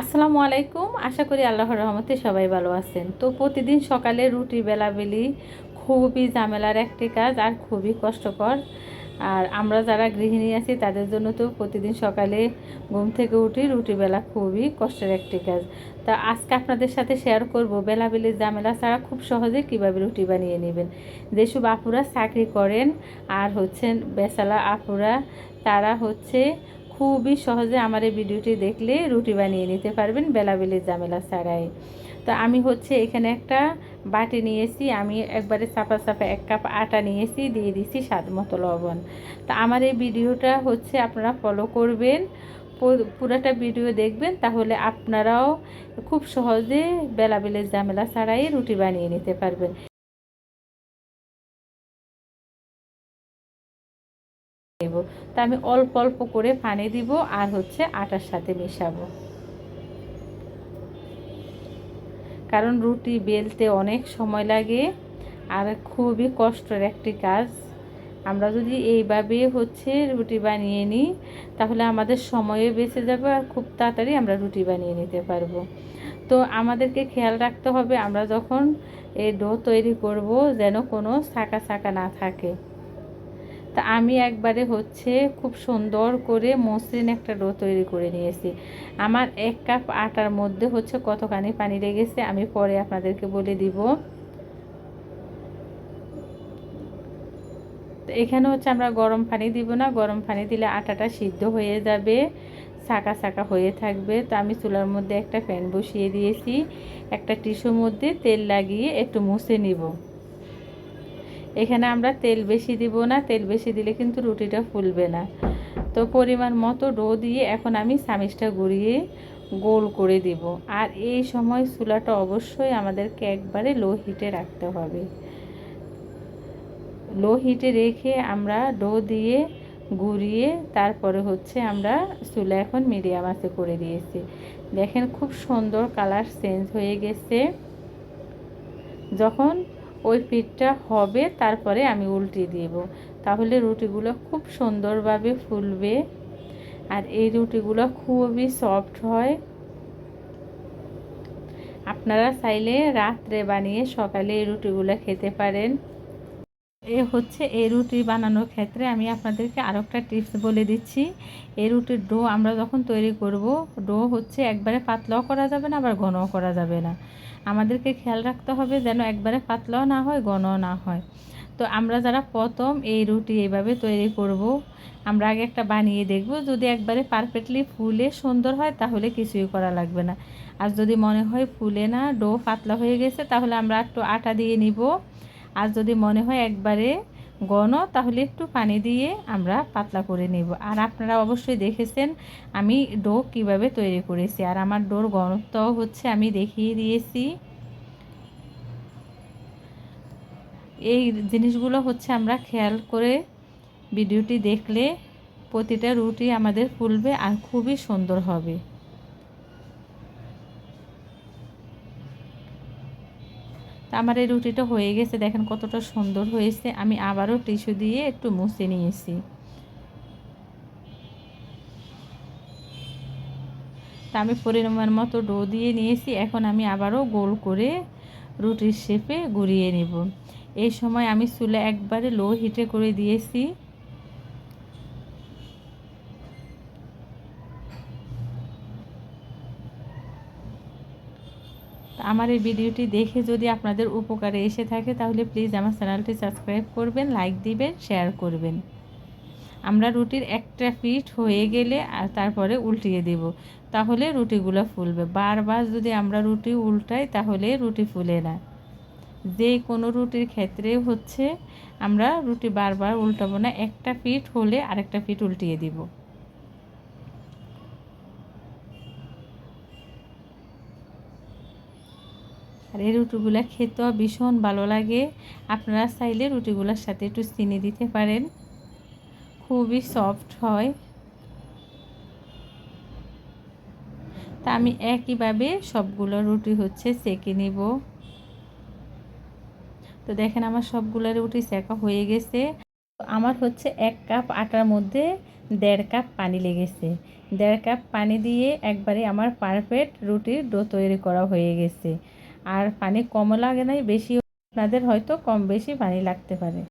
আসসালামু আলাইকুম। আশা করি আল্লাহর রহমতে সবাই ভালো আছেন। তো প্রতিদিন সকালে রুটি, বেলাবেলি খুবই ঝামেলার একটি কাজ আর খুবই কষ্টকর। আর আমরা যারা গৃহিণী আছি, তাদের জন্য তো প্রতিদিন সকালে ঘুম থেকে উঠি রুটি, বেলা খুবই কষ্টের একটি কাজ। তা আজকে আপনাদের সাথে শেয়ার করব বেলাবেলির ঝামেলা ছাড়া খুব সহজে কীভাবে রুটি বানিয়ে নেবেন। যেসব আপুরা চাকরি করেন আর হচ্ছেন বেসালা আপুরা, তারা হচ্ছে খুবই সহজে আমার এই ভিডিওটি দেখলে রুটি বানিয়ে নিতে পারবেন বেলাবেলির ঝামেলা ছাড়াই। তো আমি হচ্ছে এখানে একটা বাটি নিয়েছি, আমি একবারে চাপা চাপা এক কাপ আটা নিয়েছি, দিয়ে দিছি স্বাদ মতো লবণ। তো আমার এই ভিডিওটা হচ্ছে আপনারা ফলো করবেন পুরাটা ভিডিও দেখবেন, তাহলে আপনারাও খুব সহজে বেলাবেলির ঝামেলা ছাড়াই রুটি বানিয়ে নিতে পারবেন। তা আমি অল্প অল্প করে পানি দিব আর হচ্ছে আটার সাথে মেশাবো। কারণ রুটি বেলতে অনেক সময় লাগে আর খুবই কষ্টের একটি কাজ। আমরা যদি এইভাবে হচ্ছে রুটি বানিয়ে নিই, তাহলে আমাদের সময়ও বেঁচে যাবে আর খুব তাড়াতাড়ি আমরা রুটি বানিয়ে নিতে পারব। তো আমাদেরকে খেয়াল রাখতে হবে, আমরা যখন এই ডো তৈরি করব যেন কোনো ছাকা ছাকা না থাকে। তা আমি একবারে হচ্ছে খুব সুন্দর করে মসৃণ একটা ডো তৈরি করে নিয়েছি। আমার এক কাপ আটার মধ্যে হচ্ছে কতখানি পানি লেগেছে আমি পরে আপনাদেরকে বলে দিব। তো এখানে হচ্ছে আমরা গরম পানি দিব না, গরম পানি দিলে আটাটা সিদ্ধ হয়ে যাবে ছাকা ছাকা হয়ে থাকবে। তো আমি চুলার মধ্যে একটা ফ্যান বসিয়ে দিয়েছি, একটা টিস্যুর মধ্যে তেল লাগিয়ে একটু মুছে নিব। এখানে আমরা তেল বেশি দিব না, তেল বেশি দিলে কিন্তু রুটিটা ফুলবে না। তো পরিমাণ মতো ডো দিয়ে এখন আমি সামিজটা ঘুরিয়ে গোল করে দিব। আর এই সময় চুলাটা অবশ্যই আমাদেরকে একবারে লো হিটে রাখতে হবে। লো হিটে রেখে আমরা ডো দিয়ে ঘুরিয়ে তারপরে হচ্ছে আমরা চুলা এখন মিডিয়াম আছে করে দিয়েছি। দেখেন খুব সুন্দর কালার চেঞ্জ হয়ে গেছে। যখন ওই পিঠটা হবে, তারপরে আমি উল্টে দেব। তাহলে রুটিগুলো খুব সুন্দরভাবে ফুলবে। আর এই রুটিগুলো খুবই সফট হয়। আপনারা চাইলে রাত্রে বানিয়ে সকালে এই রুটিগুলো খেতে পারেন। এ হচ্ছে এই রুটি বানানোর ক্ষেত্রে আমি আপনাদেরকে আরও একটা টিপস বলে দিচ্ছি। এই রুটির ডো আমরা যখন তৈরি করব, ডো হচ্ছে একবারে পাতলাও করা যাবে না, আবার ঘনও করা যাবে না। আমাদেরকে খেয়াল রাখতে হবে যেন একবারে পাতলাও না হয়, ঘনও না হয়। তো আমরা যারা প্রথম এই রুটি এইভাবে তৈরি করব, আমরা আগে একটা বানিয়ে দেখব। যদি একবারে পারফেক্টলি ফুলে সুন্দর হয়, তাহলে কিছুই করা লাগবে না। আর যদি মনে হয় ফুলে না, ডো পাতলা হয়ে গেছে, তাহলে আমরা একটু আটা দিয়ে নিব। আর যদি মনে হয় একবারে ঘন তাহলে একটু পানি দিয়ে আমরা পাতলা করে নেব। আর আপনারা অবশ্যই দেখেছেন আমি ডো কীভাবে তৈরি করেছি। আর আমার ডোর ঘনত্ব হচ্ছে আমি দেখিয়ে দিয়েছি। এই জিনিসগুলো হচ্ছে আমরা খেয়াল করে ভিডিওটি দেখলে প্রতিটা রুটি আমাদের ফুলবে আর খুবই সুন্দর হবে। আমার এই রুটিটা হয়ে গেছে, দেখেন কতটা সুন্দর হয়েছে। আমি আবারও টিস্যু দিয়ে একটু মুছে নিয়েছি। তা আমি পরিমাণ মতো ডো দিয়ে নিয়েছি, এখন আমি আবারও গোল করে রুটির শেপে ঘুরিয়ে নেব। এই সময় আমি চুলে একবারে লো হিটে করে দিয়েছি। আমার এই ভিডিওটি দেখে যদি আপনাদের উপকারে এসে থাকে, তাহলে প্লিজ আমার চ্যানেলটি সাবস্ক্রাইব করবেন লাইক দিবেন শেয়ার করবেন। আমরা রুটির একটা পিঠ হয়ে গেলে আর তারপরে উল্টিয়ে দেব। তাহলে রুটিগুলো ফুলবে। বারবার যদি আমরা রুটি উল্টাই, তাহলে রুটি ফুলে না। যে কোনো রুটির ক্ষেত্রে হচ্ছে, আমরা রুটি বারবার উল্টাবো না। একটা পিঠ হলে আরেকটা পিঠ উল্টিয়ে দিব। আর এই রুটিগুলো খেতেও ভীষণ ভালো লাগে। আপনারা চাইলে রুটিগুলোর সাথে একটু চিনি দিতে পারেন। খুবই সফট হয়। তা আমি একইভাবে সবগুলো রুটি হচ্ছে সেকে নিব। তো দেখেন আমার সবগুলো রুটি সেকা হয়ে গেছে। আমার হচ্ছে এক কাপ আটার মধ্যে দেড় কাপ পানি লেগেছে। দেড় কাপ পানি দিয়ে একবারে আমার পারফেক্ট রুটির ডো তৈরি করা হয়ে গেছে। আর পানি কমও লাগে নাই বেশি আপনাদের হয়তো কম বেশি পানি লাগতে পারে।